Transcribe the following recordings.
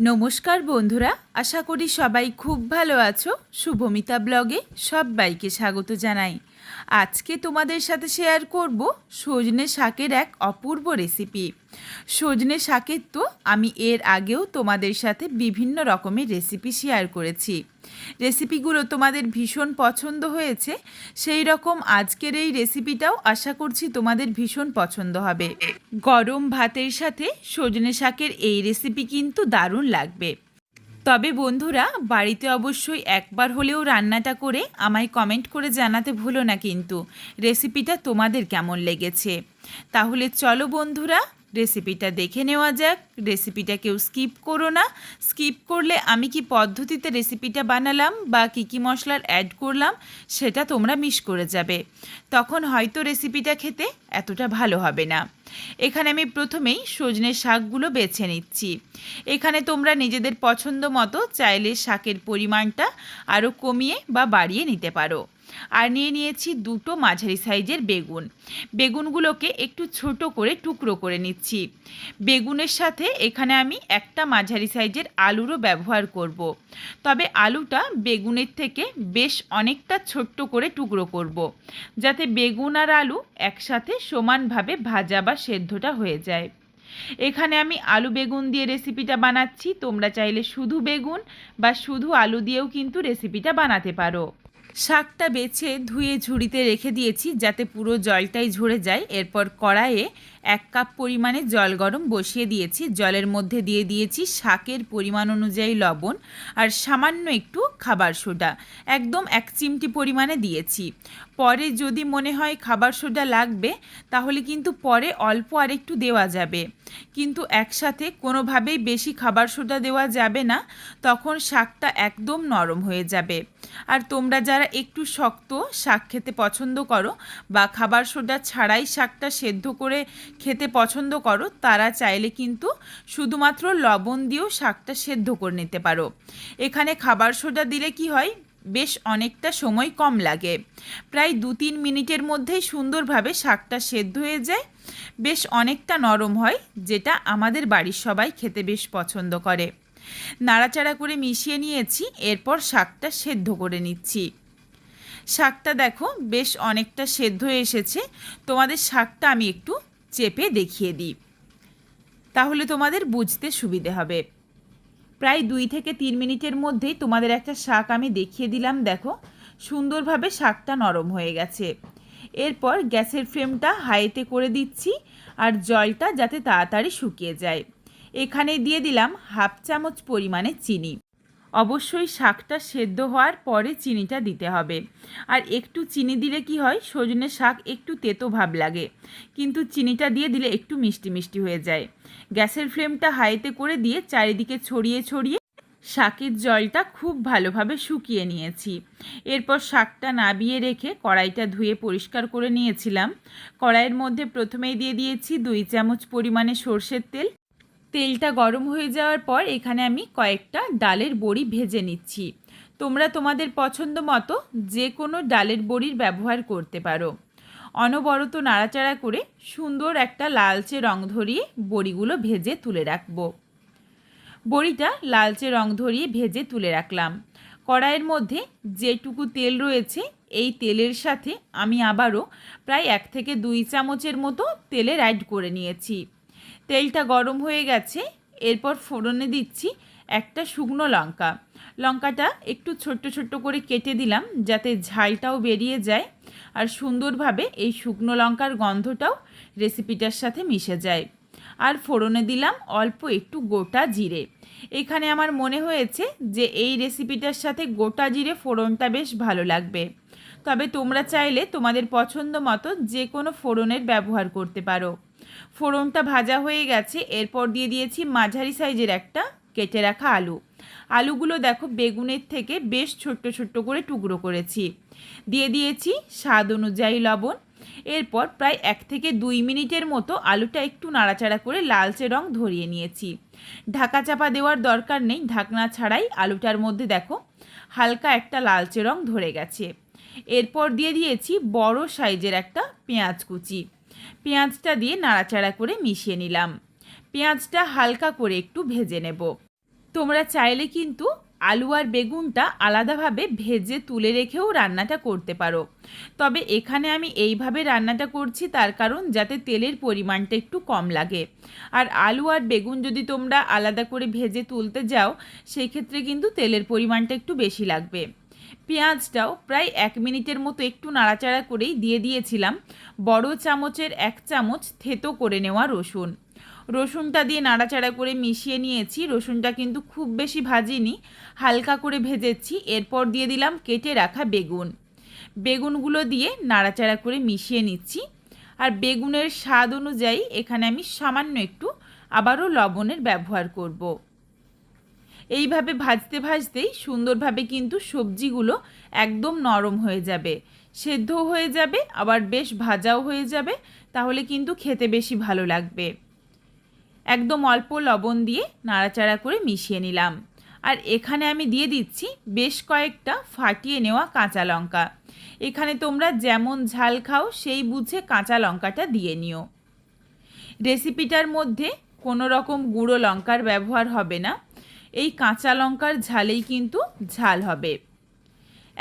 নমস্কার বন্ধুরা আশা করি সবাই খুব ভালো আছো। শুভমিতা ব্লগে সবাইকে স্বাগত জানাই। আজকে তোমাদের সাথে শেয়ার করব সজনে শাকের এক অপূর্ব রেসিপি সজনে শাকের তো আমি এর আগেও তোমাদের সাথে বিভিন্ন রকমের রেসিপি শেয়ার করেছি। রেসিপিগুলো তোমাদের ভীষণ পছন্দ হয়েছে, সেই রকম আজকের এই রেসিপিটাও আশা করছি তোমাদের ভীষণ পছন্দ হবে। গরম ভাতের সাথে সজনে শাকের এই রেসিপি কিন্তু দারুণ লাগবে। তবে বন্ধুরা, বাড়িতে অবশ্যই একবার হলেও রান্নাটা করে আমায় কমেন্ট করে জানাতে ভুলো না কিন্তু। রেসিপিটা তোমাদের কেমন লেগেছে? তাহলে চলো বন্ধুরা রেসিপিটা দেখে নেওয়া যাক। রেসিপিটা কেউ স্কিপ করো না। স্কিপ করলে আমি কি পদ্ধতিতে রেসিপিটা বানালাম বা কী কী মশলার অ্যাড করলাম, সেটা তোমরা মিস করে যাবে। তখন হয়তো রেসিপিটা খেতে এতটা ভালো হবে না। এখানে আমি প্রথমেই সজনে শাকগুলো বেছে নিচ্ছি। এখানে তোমরা নিজেদের পছন্দ মতো চাইলে শাকের পরিমাণটা আরও কমিয়ে বা বাড়িয়ে নিতে পারো। আর নিয়ে নিয়েছি দুটো মাঝারি সাইজের বেগুন বেগুনগুলোকে একটু ছোট করে টুকরো করে নিচ্ছি বেগুনের সাথে এখানে আমি একটা মাঝারি সাইজের আলুরও ব্যবহার করব। তবে আলুটা বেগুনের থেকে বেশ অনেকটা ছোট্ট করে টুকরো করব। যাতে বেগুন আর আলু একসাথে সমানভাবে ভাজা বা সেদ্ধটা হয়ে যায় এখানে আমি আলু বেগুন দিয়ে রেসিপিটা বানাচ্ছি তোমরা চাইলে শুধু বেগুন বা শুধু আলু দিয়েও কিন্তু রেসিপিটা বানাতে পারো শাকটা বেছে ধুয়ে ঝুড়িতে রেখে দিয়েছি যাতে পুরো জলটাই ঝরে যায়। এরপর কড়াইয়ে এক কাপ পরিমাণে জল গরম বসিয়ে দিয়েছি। জলের মধ্যে দিয়ে দিয়েছি শাকের পরিমাণ অনুযায়ী লবণ আর সামান্য একটু খাবার সোডা। একদম এক চিমটি পরিমাণে দিয়েছি। পরে যদি মনে হয় খাবার সোডা লাগবে, তাহলে কিন্তু পরে অল্প আর একটু দেওয়া যাবে। কিন্তু একসাথে কোনোভাবেই বেশি খাবার সোডা দেওয়া যাবে না, তখন শাকটা একদম নরম হয়ে যাবে। আর তোমরা যারা একটু শক্ত শাক খেতে পছন্দ করো বা খাবার সোডা ছাড়াই শাকটা সেদ্ধ করে খেতে পছন্দ করো, তারা চাইলে কিন্তু শুধুমাত্র লবণ দিয়েও শাকটা সেদ্ধ করে নিতে পারো। এখানে খাবার সোডা দিলে কি হয়? বেশ অনেকটা সময় কম লাগে। প্রায় দু তিন মিনিটের মধ্যেই সুন্দরভাবে শাকটা সেদ্ধ হয়ে যায়। বেশ অনেকটা নরম হয়, যেটা আমাদের বাড়ির সবাই খেতে বেশ পছন্দ করে। নাড়াচাড়া করে মিশিয়ে নিয়েছি, এরপর শাকটা সেদ্ধ করে নিচ্ছি। শাকটা দেখো বেশ অনেকটা সেদ্ধ হয়ে এসেছে। তোমাদের শাকটা আমি একটু চেপে দেখিয়ে দিই। তাহলে তোমাদের বুঝতে সুবিধে হবে। প্রায় দুই থেকে তিন মিনিটের মধ্যেই তোমাদের একটা শাক আমি দেখিয়ে দিলাম, দেখো। সুন্দরভাবে শাকটা নরম হয়ে গেছে। এরপর গ্যাসের ফ্লেমটা হাইতে করে দিচ্ছি আর জলটা যাতে তাড়াতাড়ি শুকিয়ে যায়। এখানে দিয়ে দিলাম হাফ চামচ পরিমাণে চিনি। অবশ্যই শাকটা সেদ্ধ হওয়ার পরে চিনিটা দিতে হবে। আর একটু চিনি দিলে কি হয়? সজনে শাক একটু তেতো ভাব লাগে। কিন্তু চিনিটা দিয়ে দিলে একটু মিষ্টি মিষ্টি হয়ে যায়। গ্যাসের ফ্লেমটা হাইতে করে দিয়ে চারিদিকে ছড়িয়ে ছড়িয়ে শাকের জলটা খুব ভালোভাবে শুকিয়ে নিয়েছি। এরপর শাকটা নাবিয়ে রেখে কড়াইটা ধুয়ে পরিষ্কার করে নিয়েছিলাম। কড়াইয়ের মধ্যে প্রথমেই দিয়ে দিয়েছি দুই চামচ পরিমাণে সর্ষের তেল। তেলটা গরম হয়ে যাওয়ার পর এখানে আমি কয়েকটা ডালের বড়ি ভেজে নিচ্ছি। তোমরা তোমাদের পছন্দ মতো যে কোনো ডালের বড়ির ব্যবহার করতে পারো। অনবরত নাড়াচাড়া করে সুন্দর একটা লালচে রং ধরিয়ে বড়িগুলো ভেজে তুলে রাখব। বড়িটা লালচে রং ধরিয়ে ভেজে তুলে রাখলাম। কড়াইয়ের মধ্যে যেটুকু তেল রয়েছে, এই তেলের সাথে আমি আবারও প্রায় এক থেকে দুই চামচের মতো তেলের অ্যাড করে নিয়েছি। তেলটা গরম হয়ে গেছে, এরপর ফোড়নে দিচ্ছি একটা শুকনো লঙ্কা। লঙ্কাটা একটু ছোট্ট ছোট্ট করে কেটে দিলাম যাতে ঝালটাও বেরিয়ে যায় আর সুন্দরভাবে এই শুকনো লঙ্কার গন্ধটাও রেসিপিটার সাথে মিশে যায়। আর ফোড়নে দিলাম অল্প একটু গোটা জিরে। এখানে আমার মনে হয়েছে যে এই রেসিপিটার সাথে গোটা জিরে ফোড়নটা বেশ ভালো লাগবে। তবে তোমরা চাইলে তোমাদের পছন্দ মতো যে কোনো ফোড়নের ব্যবহার করতে পারো। ফোড়নটা ভাজা হয়ে গেছে, এরপর দিয়ে দিয়েছি মাঝারি সাইজের একটা কেটে রাখা আলু। আলুগুলো দেখো বেগুনের থেকে বেশ ছোট্ট ছোট্ট করে টুকরো করেছি। দিয়ে দিয়েছি স্বাদ অনুযায়ী লবণ। এরপর প্রায় এক থেকে দুই মিনিটের মতো আলুটা একটু নাড়াচাড়া করে লালচে রং ধরিয়ে নিয়েছি। ঢাকা চাপা দেওয়ার দরকার নেই, ঢাকনা ছাড়াই আলুটার মধ্যে দেখো হালকা একটা লালচে রং ধরে গেছে। এরপর দিয়ে দিয়েছি বড় সাইজের একটা পেঁয়াজ কুচি। পেঁয়াজটা দিয়ে নাড়াচাড়া করে মিশিয়ে নিলাম। পেঁয়াজটা হালকা করে একটু ভেজে নেব। তোমরা চাইলে কিন্তু আলু আর বেগুনটা আলাদাভাবে ভেজে তুলে রেখেও রান্নাটা করতে পারো। তবে এখানে আমি এইভাবে রান্নাটা করছি তার কারণ যাতে তেলের পরিমাণটা একটু কম লাগে। আর আলু আর বেগুন যদি তোমরা আলাদা করে ভেজে তুলতে যাও সেই ক্ষেত্রে কিন্তু তেলের পরিমাণটা একটু বেশি লাগবে। পেঁয়াজটাও প্রায় এক মিনিটের মতো একটু নাড়াচাড়া করেই দিয়ে দিয়েছিলাম। বড় চামচের এক চামচ থেতো করে নেওয়া রসুন। রসুনটা দিয়ে নাড়াচাড়া করে মিশিয়ে নিয়েছি। রসুনটা কিন্তু খুব বেশি ভাজিনি, হালকা করে ভেজেছি। এরপর দিয়ে দিলাম কেটে রাখা বেগুন। বেগুনগুলো দিয়ে নাড়াচাড়া করে মিশিয়ে নিচ্ছি। আর বেগুনের স্বাদ অনুযায়ী এখানে আমি সামান্য একটু আবারও লবণের ব্যবহার করব। এইভাবে ভাজতে ভাজতেই সুন্দরভাবে কিন্তু সবজিগুলো একদম নরম হয়ে যাবে। সেদ্ধও হয়ে যাবে, আবার বেশ ভাজাও হয়ে যাবে, তাহলে কিন্তু খেতে বেশি ভালো লাগবে। একদম অল্প লবণ দিয়ে নাড়াচাড়া করে মিশিয়ে নিলাম। আর এখানে আমি দিয়ে দিচ্ছি বেশ কয়েকটা ফাটিয়ে নেওয়া কাঁচা লঙ্কা। এখানে তোমরা যেমন ঝাল খাও, সেই বুঝে কাঁচা লঙ্কাটা দিয়ে নিও। রেসিপিটার মধ্যে কোনো রকম গুঁড়ো লঙ্কার ব্যবহার হবে না। এই কাঁচা লঙ্কার ঝালেই কিন্তু ঝাল হবে।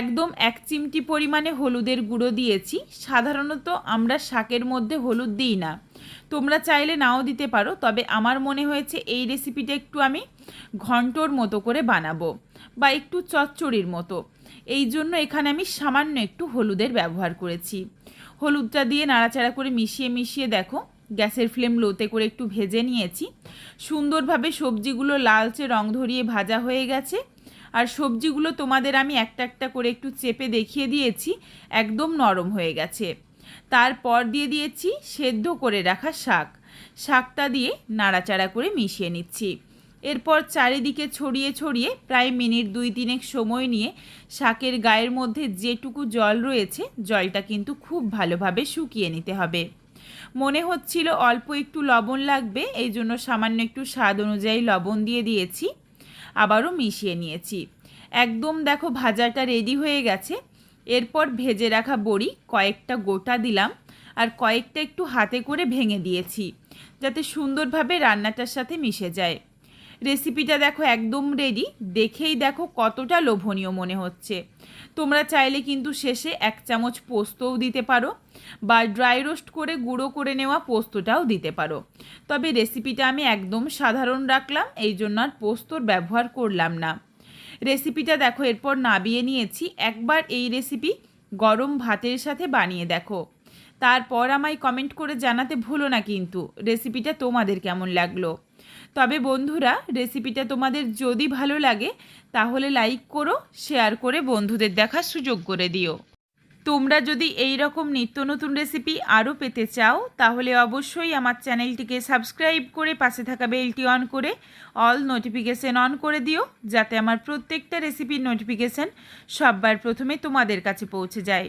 একদম এক চিমটি পরিমাণে হলুদের গুঁড়ো দিয়েছি। সাধারণত আমরা শাকের মধ্যে হলুদ দিই না। তোমরা চাইলে নাও দিতে পারো, তবে আমার মনে হয়েছে এই রেসিপিটা একটু আমি ঘন্টর মতো করে বানাবো বা একটু চচ্চড়ির মতো। এই জন্য এখানে আমি সামান্য একটু হলুদের ব্যবহার করেছি। হলুদটা দিয়ে নাড়াচাড়া করে মিশিয়ে মিশিয়ে দেখো গ্যাসের ফ্লেম লোতে করে একটু ভেজে নিয়েছি। সুন্দরভাবে সবজিগুলো লালচে রং ধরিয়ে ভাজা হয়ে গেছে। আর সবজিগুলো তোমাদের আমি একটা একটা করে একটু চেপে দেখিয়ে দিয়েছি, একদম নরম হয়ে গেছে। তারপর দিয়ে দিয়েছি সেদ্ধ করে রাখা শাক। শাকটা দিয়ে নাড়াচাড়া করে মিশিয়ে নিচ্ছি। এরপর চারিদিকে ছড়িয়ে ছড়িয়ে প্রায় মিনিট দুই তিনেক সময় নিয়ে শাকের গায়ের মধ্যে যেটুকু জল রয়েছে, জলটা কিন্তু খুব ভালোভাবে শুকিয়ে নিতে হবে। মনে হচ্ছিল অল্প একটু লবণ লাগবে, এই জন্য সামান্য একটু স্বাদ অনুযায়ী লবণ দিয়ে দিয়েছি। আবারও মিশিয়ে নিয়েছি। একদম দেখো ভাজাটা রেডি হয়ে গেছে। এরপর ভেজে রাখা বড়ি কয়েকটা গোটা দিলাম আর কয়েকটা একটু হাতে করে ভেঙে দিয়েছি, যাতে সুন্দরভাবে রান্নাটার সাথে মিশে যায়। রেসিপিটা দেখো একদম রেডি দেখেই দেখো কতটা লোভনীয় মনে হচ্ছে। তোমরা চাইলে কিন্তু শেষে এক চামচ পোস্তও দিতে পারো বা ড্রাই রোস্ট করে গুঁড়ো করে নেওয়া পোস্তটাও দিতে পারো। তবে রেসিপিটা আমি একদম সাধারণ রাখলাম, এই জন্য আর পোস্তর ব্যবহার করলাম না। রেসিপিটা দেখো এরপর নাবিয়ে নিয়েছি। একবার এই রেসিপি গরম ভাতের সাথে বানিয়ে দেখো। তারপর আমায় কমেন্ট করে জানাতে ভুলো না কিন্তু। রেসিপিটা তোমাদের কেমন লাগল? তবে বন্ধুরা রেসিপিটা তোমাদের যদি ভালো লাগে, তাহলে লাইক করো শেয়ার করে বন্ধুদের দেখার সুযোগ করে দিও। তোমরা যদি এই রকম নিত্য নতুন রেসিপি আরও পেতে চাও, তাহলে অবশ্যই আমার চ্যানেলটিকে সাবস্ক্রাইব করে পাশে থাকা বেলটি অন করে অল নোটিফিকেশান অন করে দিও, যাতে আমার প্রত্যেকটা রেসিপির নোটিফিকেশান সববার প্রথমে তোমাদের কাছে পৌঁছে যায়।